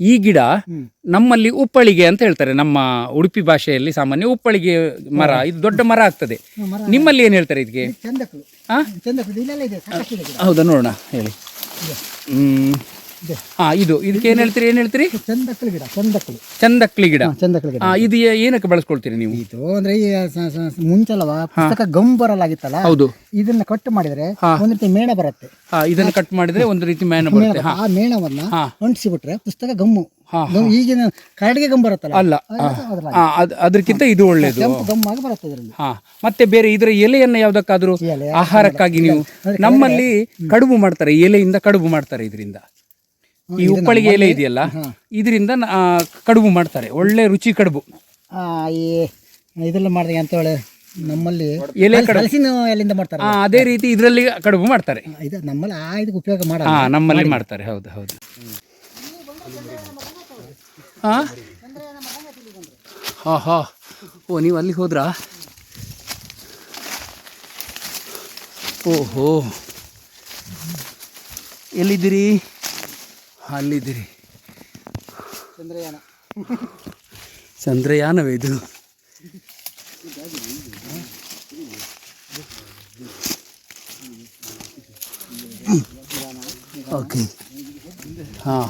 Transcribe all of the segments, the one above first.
ಈ ಗಿಡ ನಮ್ಮಲ್ಲಿ ಉಪ್ಪಳಿಗೆ ಅಂತ ಹೇಳ್ತಾರೆ. ನಮ್ಮ ಉಡುಪಿ ಭಾಷೆಯಲ್ಲಿ ಸಾಮಾನ್ಯ ಉಪ್ಪಳಿಗೆ ಮರ ಇದು ದೊಡ್ಡ ಮರ ಆಗ್ತದೆ. ನಿಮ್ಮಲ್ಲಿ ಏನು ಹೇಳ್ತಾರೆ ಇದಕ್ಕೆ ಹೌದಾ ನೋಡೋಣ ಹೇಳಿ. ಹ್ಮ್. ಹಾ ಇದು. ಇದಕ್ಕೆ ಏನ್ ಹೇಳ್ತೀರಿ ಏನ್ ಹೇಳ್ತೀರಿ? ಚಂದಕ್ಕಳು ಗಿಡ ಚಂದಕ್ಕಳು ಚಂದಕ್ಲಿ ಗಿಡ. ಚಂದಕ್ಕಳು ಗಿಡ. ಆ, ಇದು ಏ- ಏನಕ್ಕೆ ಬಳಸ್ಕೊಳ್ತೀರಿ ನೀವು? ಇದು ಅಂದ್ರೆ ಈ ಸ- ಸ- ಸ- ಮುಂಚೆಲ್ಲವ ಪುಸ್ತಕ ಗಮ್ ಬರಲಾಗಿತ್ತಲ್ಲ ಹೌದು. ಇದನ್ನ ಕಟ್ ಮಾಡಿದ್ರೆ ಹಾ. ಒಂದ್ ರೀತಿ ಮೇಣ ಬರುತ್ತೆ. ಹಾ ಇದನ್ನ ಕಟ್ ಮಾಡಿದ್ರೆ ಒಂದು ರೀತಿ ಮ್ಯಾನ್ ಮೇಣ ಬರುತ್ತೆ. ಬರುತ್ತೆ. ಆ ಮೇಣವನ್ನ ಅಂಟಿಸಿಬಿಟ್ರೆ ಅಂಟಿಸಿ ಬಿಟ್ರೆ ಪುಸ್ತಕ ಗಮ್ಮು. ಹಾ, ಗಮ್- ಈಗಿನ ಕಾಡಿಗೆ ಗಮ್ ಬರುತ್ತಲ್ಲ? ಅಲ್ಲ. ಅದು ಆ, ಅದ್- ಅದಕ್ಕಿಂತ ಇದು ಒಳ್ಳೇದು. ಕೆಂಪು ಗಮ್ ಆಗಿ ಬರುತ್ತೆ ಇದರಲ್ಲಿ. ಹಾ. ಮತ್ತೆ ಬೇರೆ ಇದರ ಎಲೆಯನ್ನ ಯಾವ್ದಕ್ಕಾದ್ರೂ ಎಲೆ, ಆಹಾರಕ್ಕಾಗಿ ನೀವು ನಮ್ಮಲ್ಲಿ ಕಡುಬು ಮಾಡ್ತಾರೆ. ಎಲೆಯಿಂದ ಕಡುಬು ಮಾಡ್ತಾರೆ ಇದರಿಂದ. ಈ ಉಪ್ಪಳಿಗೆ ಎಲೆ ಇದೆಯಲ್ಲ ಇದರಿಂದ ಕಡುಬು ಮಾಡ್ತಾರೆ. ಒಳ್ಳೆ ರುಚಿ ಕಡುಬು. ಈ ಇದೆಲ್ಲ ಮಾಡಿದ್ರೆ ಅಂತ ಹೇಳಿ ನಮ್ಮಲ್ಲಿ ಎಲೆ ಹಲ್- ಹಲಸಿನ ಎಲೆಯಿಂದ ಮಾಡ್ತಾರೆ ಅದೇ ರೀತಿ ಇದರಲ್ಲಿ ಕಡುಬು ಮಾಡ್ತಾರೆ. ಇದು ನಮ್ಮಲ್ಲಿ ಆ ಇದಕ್ಕೆ ಉಪಯೋಗ ಮಾಡಿ ನಮ್ಮಲ್ಲಿ ಮಾಡ್ತಾರೆ. ಹೌದು ಹೌದು. ಹಾ ಹಾ ಹಾ ಓ ನೀವು ಅಲ್ಲಿಗೆ ಹೋದ್ರ? ಓಹೋ. ಎಲ್ಲಿದ್ದೀರಿ? ಅಲ್ಲಿದ್ದೀರಿ. ಚಂದ್ರಯಾನ. ಚಂದ್ರಯಾನವೇ ಇದು? ಓಕೆ. ಹಾಂ.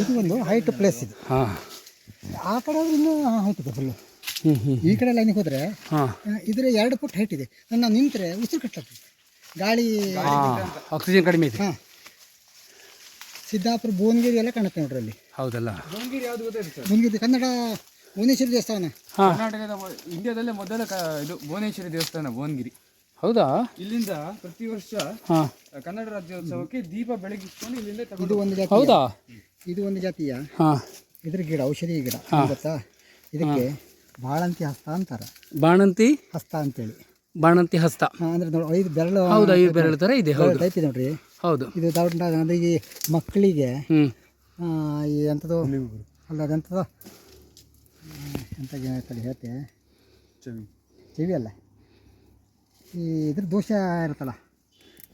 ಇದು ಒಂದು ಹೈಟ್ ಪ್ಲೇಸ್ ಇದು. ಹಾಂ. ಆ ಕಡೆ ಇನ್ನೂ ಹೈಟ್ ಇದೆ ಫುಲ್ಲು ಹ್ಞೂ ಹ್ಞೂ ಈ ಕಡೆ ಲೈನಿಗೆ ಹೋದರೆ ಹಾಂ. ಇದ್ರೆ ಎರಡು ಫುಟ್ ಹೈಟ್ ಇದೆ. ನಾನು ನಿಂತರೆ ಉಸಿರು ಕಟ್ಲಾಗ್ತದೆ ಗಾಳಿ ಆಕ್ಸಿಜನ್ ಕಡಿಮೆ ಇದೆ. ಹಾಂ. ಸಿದ್ದಾಪುರ ಭುವನಗಿರಿ ಎಲ್ಲ ಕಾಣುತ್ತೆ ನೋಡ್ರಿ ಅಲ್ಲಿ. ಹೌದಲ್ಲ? ಭುವನಗಿರಿ ಕನ್ನಡ ಭುವನೇಶ್ವರಿ ದೇವಸ್ಥಾನ. ಹಾಂ. ಕರ್ನಾಟಕದ ಮೊ- ಇಂಡಿಯಾದಲ್ಲೇ ಮೊದಲ ಕ- ಇದು ಭುವನೇಶ್ವರಿ ದೇವಸ್ಥಾನ ಭುವನಗಿರಿ. ಹೌದಾ? ಇಲ್ಲಿಂದ ಪ್ರತಿ ವರ್ಷ ಹಾಂ. ಆ, ಕನ್ನಡ ರಾಜ್ಯೋತ್ಸವಕ್ಕೆ ದೀಪ ಬೆಳಗಿಸ್ಕೊಂಡು ಇಲ್ಲಿಂದ ತಗೊಂಡು ಇದು ಒಂದು ಜಾತಿ ಹೌದಾ? ಇದು ಒಂದು ಜಾತಿಯ. ಹಾಂ. ಇದ್ರ ಗಿಡ ಔಷಧಿ ಗಿಡ ಗೊತ್ತಾ? ಇದಕ್ಕೆ ಬಾಳಂತಿ ಹಸ್ತ ಅಂತಾರ. ಬಾಣಂತಿ? ಹಸ್ತ ಅಂತೇಳಿ. ಬಾಣಂತಿ ಹಸ್ತ. ಹಾ, ಅಂದ್ರೆ ನೋಡಿ ಐದು ಬೆರಳು ಹೌದಾ ಐದು ಬೆರಳು ತರ ಇದೆ ಹೌದು. ಟೈಪ್ ಇದೆ ನೋಡ್ರಿ. ಹೌದು. ಇದು ದೊಡ್ಡ ಅಂದ್ರೆ ಈ ಮಕ್ಕಳಿಗೆ ಈ ಎಂಥದ್ದು ಅಲ್ಲ ಅದೆಂಥದ್ದು ಎಂತ ತಡಿ ಹೇಳ್ತೆ? ಚೆವಿ ಅಲ್ಲ. ಈ ಇದ್ರ ದೋಷ ಇರುತ್ತಲ್ಲ.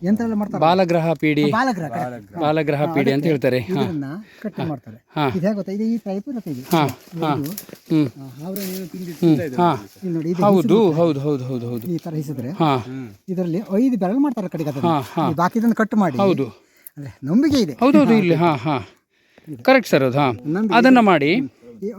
ಯಂತ್ರ ಎಲ್ಲ ಮಾಡ್ತಾರೆ. ಬಾಲಗ್ರಹ ಪೀಡಿ. ಬಾಲಗ್ರಹ correct. ಬಾಲಗ್ರಹ. ಪೀಡಿ ಅಂತ ಹೇಳ್ತಾರೆ. ಹಾಂ. ಇದನ್ನ ಕಟ್ ಮಾಡ್ತಾರೆ. ಹಾ. ಇದು ಹೇಗೆ ಗೊತ್ತಾ? ಇದು ಈ ಟೈಪ್ ಇರುತ್ತೆ ಇದು. ಹಾಂ ಹಾ. ತಿಂದಿ ಹಾಂ. ಇಲ್ಲಿ ನೋಡಿ ಇದು ಹೌದು ಹೌದು ಹೌದು ಹೌದು ಹೌದು. ಈ ತರ ಹಿಸಿದ್ರೆ. ಹಾಂ. ಇದರಲ್ಲಿ ಐದು ಬೆರಳು ಮಾಡ್ತಾರೆ ಕಡೆಗೆ ಅದನ್ನ. ಹಾಂ ಹಾಂ. ಈ ಬಾಕಿದನ್ನು ಕಟ್ ಮಾಡಿ. ಹೌದು. ಅಂದ್ರೆ ನಂಬಿಕೆ ಇದೆ. ಹೌದೌದು ಇಲ್ಲಿ ಹಾ ಹಾ ಕರೆಕ್ಟ್ ಸರ್ ಅದು ಹಾ. ಅದನ್ನ ಮಾಡಿ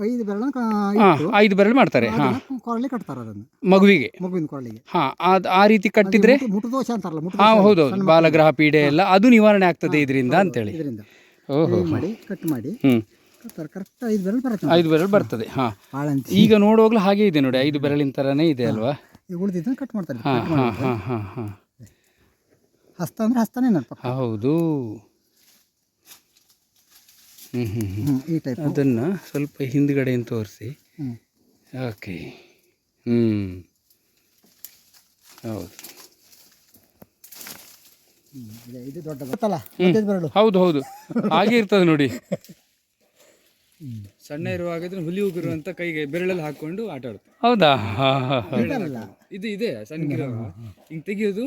ಐದು ಬೆರಳನ್ನ ಐದು ಬೆರಳು ಮಾಡ್ತಾರೆ ಹಾಂ. ಕೊರಳಿ ಕಟ್ತಾರೆ ಅದನ್ನು. ಮಗುವಿಗೆ. ಮಗುವಿನ ಕೊರಳಿಗೆ. ಹಾಂ ಅದು ಆ ರೀತಿ ಕಟ್ಟಿದ್ರೆ ಮುಟು- ಮುಟು ದೋಷ ಅಂತಾರಲ್ಲ ಮುಟು ಹಾಂ ಹೌದೌದು. ಬಾಲಗ್ರಹ ಪೀಡೆ ಎಲ್ಲ ಅದು ನಿವಾರಣೆ ಆಗ್ತದೆ ಇದರಿಂದ ಅಂತೇಳಿ. ಇದರಿಂದ. ಓಹೋ. ಮಾಡಿ ಕಟ್ ಮಾಡಿ ಹ್ಞೂ ಐದು ಬೆರಳು ಬರುತ್ತೆ ಐದು ಬೆರಳು ಬರ್ತದೆ ಹಾಂ. ಈಗ ನೋಡುವಾಗಲೂ ಹಾಗೆ ಇದೆ ನೋಡಿ ಐದು ಬೆರಳಿನ ಥರನೇ ಇದೆ ಅಲ್ವಾ? ಉಳಿದಿದ್ದನ್ನು ಕಟ್ ಮಾಡ್ತಾರೆ ಹಾಂ ಹಾಂ ಹಾಂ ಹಾಂ ಹಾಂ. ಹಸ್ತ ಅಂದ್ರೆ ಹಸ್ತನೇ ಹೌದು. ಈ ಟೈಪ್ ಅದನ್ನು ಸ್ವಲ್ಪ ಹಿಂದ್ಗಡೆಯಿಂದ ತೋರಿಸಿ. ಓಕೆ. ಹ್ಞೂ ಹೌದು. ಇದೆ, ದೊಡ್ಡ ಗೊತ್ತಲ್ಲ? ಹೌದು ಹೌದು. ಹಾಗೆ ಇರ್ತದೆ ನೋಡಿ. ಸಣ್ಣ ಇರುವಾಗ ಇದನ್ನ ಹುಲಿ ಉಗುರು ಅಂತ ಕೈಗೆ ಬೆರಳಲ್ಲಿ ಹಾಕೊಂಡು ಆಟ ಆಡುತ್ತೆ ಹೌದಾ? ಇದು ಇದೆ ಸಣ್ಣ ಇರುವಾಗ ಹಿಂಗ್ ತೆಗಿಯೋದು.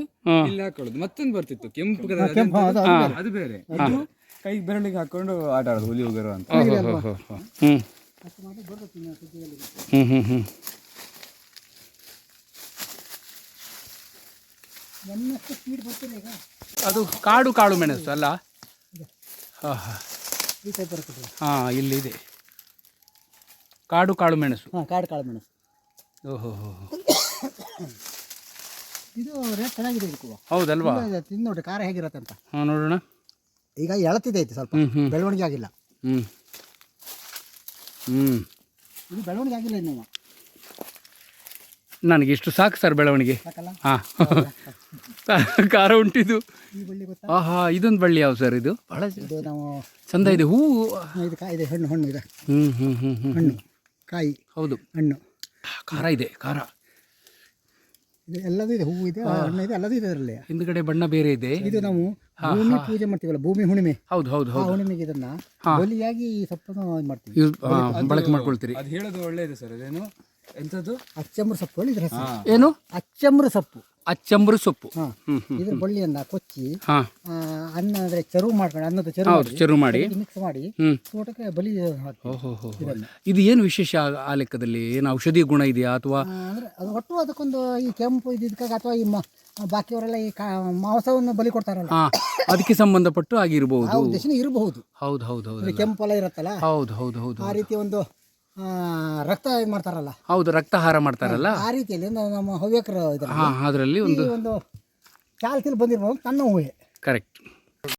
ಇಲ್ಲಿ ಹಾಕೊಳ್ಳೋದು. ಮತ್ತೊಂದು ಬರ್ತಿತ್ತು ಕೆಂಪು ಕಲರ್ ಅದು ಬೇರೆ. ಕೈ ಬೆರಳಿಗೆ ಹಾಕೊಂಡು ಆಟ ಆಡೋದು ಹುಲಿ ಹೋಗಿರೋ ಅಂತ. ಹ್ಞೂ ಹ್ಞೂ ಹ್ಞೂ ಹ್ಞೂ ನನ್ನಷ್ಟು ಸ್ಪೀಡ್ ಈಗ ಅದು ಕಾಡು ಕಾಳು ಮೆಣಸು ಅಲ್ಲ? ಹಾಂ ಹಾಂ. ಹಾಂ ಇಲ್ಲಿದೆ ಕಾಡು ಕಾಳು ಮೆಣಸು. ಹಾಂ ಕಾಡು ಕಾಳು ಮೆಣಸು. ಓಹೋ ಹೋ ಇದು ರೇಟ್ ಚೆನ್ನಾಗಿದೆ ಹೌದಲ್ವಾ? ತಿಂದು ನೋಡಿ ಖಾರ ಹೇಗಿರುತ್ತೆ ಅಂತ. ಹಾಂ ನೋಡೋಣ. ಈಗ ಎಳತಿದೆ ಐತೆ ಸ್ವಲ್ಪ. ಬೆಳವಣಿಗೆ ಆಗಿಲ್ಲ. ಹ್ಞೂ ಹ್ಞೂ ಇದು ಬೆಳವಣಿಗೆ ಆಗಿಲ್ಲ ಇನ್ನು. ನನಗೆ ಇಷ್ಟು ಸಾಕು ಸರ್ ಬೆಳವಣಿಗೆ. ಹಾಂ. ಖಾರ ಉಂಟಿದು. ಆಹಾ ಇದೊಂದು ಬಳ್ಳಿ ಯಾವ ಸರ್ ಇದು? ನಾವು ಚಂದ ಇದೆ ಹೂವು. ಇದು ಕಾಯಿ ಇದೆ ಹಣ್ಣು ಹಣ್ಣು ಇದೆ. ಹ್ಞೂ ಹ್ಞೂ ಹ್ಞೂ ಹಣ್ಣು ಕಾಯಿ. ಹೌದು. ಹಣ್ಣು. ಖಾರ ಇದೆ ಖಾರ. ಇದು ಎಲ್ಲದೂ ಇದೆ ಹೂವು ಇದೆ ಹಣ್ಣು ಇದೆ ಎಲ್ಲದೂ ಇದೆ ಅದರಲ್ಲಿ. ಹಿಂದ್ಗಡೆ ಬಣ್ಣ ಬೇರೆ ಇದೆ. ಇದು ನಾವು ಭೂಮಿ ಪೂಜೆ ಮಾಡ್ತೀವಲ್ಲ ಭೂಮಿ ಹುಣ್ಣಿಮೆ. ಹೌದು ಹೌದು ಆ ಹೌದು. ಹುಣ್ಣಿಮೆಗೆ ಇದನ್ನ ಬಲಿಯಾಗಿ ಈ ಸೊಪ್ಪನ್ನು ಇದು ಮಾಡ್ತೀವಿ. ಯೂಸ್ ಬಳಕೆ ಮಾಡ್ಕೊಳ್ತೀರಿ. ಅದು ಹೇಳೋದು ಒಳ್ಳೇದು ಸರ್ ಅದೇನು? ಎಂಥದ್ದು? ಅಚ್ಚಂಬ್ರ ಸೊಪ್ಪು ಹೇಳಿ ಇದ್ರ ಹೆಸರು. ಏನು? ಅಚ್ಚಂಬ್ರ ಸೊಪ್ಪು. ಅಚ್ಚಂಬ್ರ ಸೊಪ್ಪು. ಹಾಂ. ಹ್ಮ್ ಹ್ಮ್ ಇದ್ರ ಬಳ್ಳಿಯನ್ನ ಕೊಚ್ಚಿ ಹಾ. ಆ, ಅನ್ನ ಅಂದರೆ ಚರು ಮಾಡ್ಕೊಂಡು ಅನ್ನದ ಚೆರು ಹೌದು ಚೆರು ಮಾಡಿ. ಮಿಕ್ಸ್ ಮಾಡಿ ಹ್ಮ್. ತೋಟಕ್ಕೆ ಬಲಿ ಹಾಕ್ತೀವಿ. ಓಹೋ ಇದು ಏನು ವಿಶೇಷ ಆ- ಆ ಲೆಕ್ಕದಲ್ಲಿ? ಏನು ಔಷಧಿ ಗುಣ ಇದೆಯಾ ಅಥವಾ? ಆ, ಅಂದ್ರೆ ಅದು ಒಟ್ಟು ಅದಕ್ಕೊಂದು ಈ ಕೆಂಪು ಇದ್ದಿದ್ದಕ್ಕಾಗ ಅಥವಾ ಈ ಮ- ಬಾಕಿಯವರೆಲ್ಲ ಈ ಕಾ ಮಾಂಸವನ್ನು ಬಲಿ ಕೊಡ್ತಾರಲ್ಲ. ಹಾ ಅದಕ್ಕೆ ಸಂಬಂಧಪಟ್ಟು ಆ ಆಗಿರಬಹುದು ಉದ್ದೇಶನ ಇರಬಹುದು. ಹೌದು ಹೌದು ಹೌದು. ಕೆಂಪು ಕೆಂಪೆಲ್ಲ ಇರುತ್ತಲ್ಲ? ಹೌದು ಹೌದು ಹೌದು ಆ ರೀತಿ ಒಂದು ಆ, ರಕ್ತ ಏನು ಮಾಡ್ತಾರಲ್ಲ? ಹೌದು ರಕ್ತಹಾರ ಮಾಡ್ತಾರಲ್ಲ? ಆ ರೀತಿಯಲ್ಲಿ ನಮ್ಮ ಹವ್ಯಕರು ಇದರಲ್ಲಿ ಹಾ ಅದರಲ್ಲಿ ಒಂದು ಈ ಒಂದು ಚಾಲ್ತಿಲಿ ಬಂದಿರ್ಬೋದು ತನ್ನ ಊಹೆ ಕರೆಕ್ಟ್